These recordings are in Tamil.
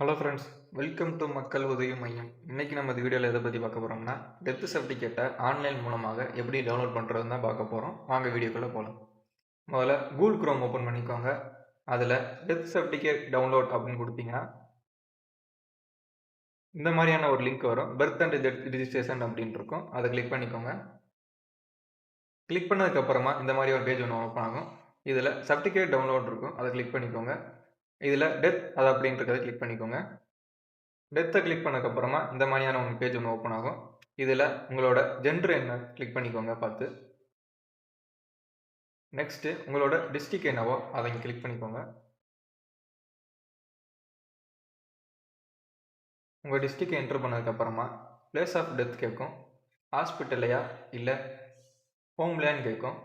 ஹலோ ஃப்ரெண்ட்ஸ் வெல்கம் டு மக்கள் உதவி மையம் இன்றைக்கி நம்ம இந்த வீடியோவில் எதை பற்றி பார்க்க போகிறோம்னா டெத்து சர்டிஃபிகேட்டை ஆன்லைன் மூலமாக எப்படி டவுன்லோட் பண்ணுறதுன்னு தான் பார்க்க போகிறோம் வாங்க வீடியோக்குள்ளே போகலாம் முதல்ல கூகுள் குரோம் ஓப்பன் பண்ணிக்கோங்க. அதில் டெத் சர்டிஃபிகேட் டவுன்லோட் அப்படின்னு கொடுத்தீங்கன்னா இந்த மாதிரியான ஒரு லிங்க் வரும். பர்த் அண்ட் டெத் ரிஜிஸ்ட்ரேஷன் அப்படின்னு இருக்கும். அதை கிளிக் பண்ணிக்கோங்க. கிளிக் பண்ணதுக்கப்புறமா இந்த மாதிரி ஒரு பேஜ் ஒன்று ஓப்பன் ஆகும். இதில் சர்டிஃபிகேட் டவுன்லோட் இருக்கும். அதை கிளிக் பண்ணிக்கோங்க. இதில் டெத் அது அப்படின்றத கிளிக் பண்ணிக்கோங்க. டெத்தை கிளிக் பண்ணதுக்கப்புறமா இந்த மாதிரியான ஒன்று பேஜ் ஒன்று ஓப்பன் ஆகும். இதில் உங்களோட ஜென்ரு என்ன கிளிக் பண்ணிக்கோங்க பார்த்து. நெக்ஸ்ட்டு உங்களோட டிஸ்ட்ரிக் என்னவோ அதை இங்கே கிளிக் பண்ணிக்கோங்க. உங்கள் டிஸ்ட்ரிக்கை என்ட்ரு பண்ணதுக்கப்புறமா பிளேஸ் ஆஃப் டெத் கேட்கும். ஹாஸ்பிட்டல்லையா இல்லை ஹோம்லையான்னு கேட்கும்.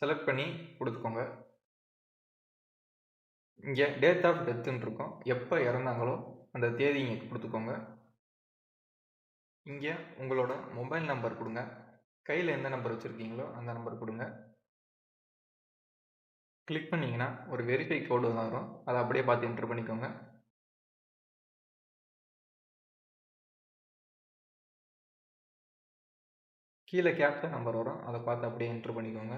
செலக்ட் பண்ணி கொடுத்துக்கோங்க. இங்கே டேட் ஆஃப் டெத்துன்னு இருக்கும். எப்போ இறந்தாங்களோ அந்த தேதி இங்கே கொடுத்துக்கோங்க. இங்கே உங்களோட மொபைல் நம்பர் கொடுங்க. கையில் எந்த நம்பர் வச்சுருக்கீங்களோ அந்த நம்பர் கொடுங்க. கிளிக் பண்ணிங்கன்னா ஒரு வெரிஃபை கோடு வரும். அதை அப்படியே பார்த்து என்ட்ரு பண்ணிக்கோங்க. கீழே கேப்சர் நம்பர் வரும். அதை பார்த்து அப்படியே என்ட்ரு பண்ணிக்கோங்க.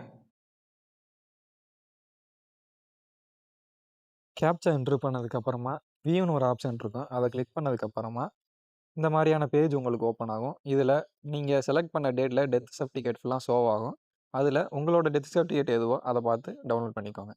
கேப்சா என்ட்ரு பண்ணதுக்கப்புறமா வியூன்னு ஒரு ஆப்ஷன் இருக்கும். அதை கிளிக் பண்ணதுக்கப்புறமா இந்த மாதிரியான பேஜ் உங்களுக்கு ஓப்பன் ஆகும். இதில் நீங்கள் செலக்ட் பண்ண டேட்டில் டெத் சர்டிஃபிகேட் ஃபுல்லாக ஷோ ஆகும். அதில் உங்களோட டெத் சர்டிஃபிகேட் எதுவோ அதை பார்த்து டவுன்லோட் பண்ணிக்கோங்க.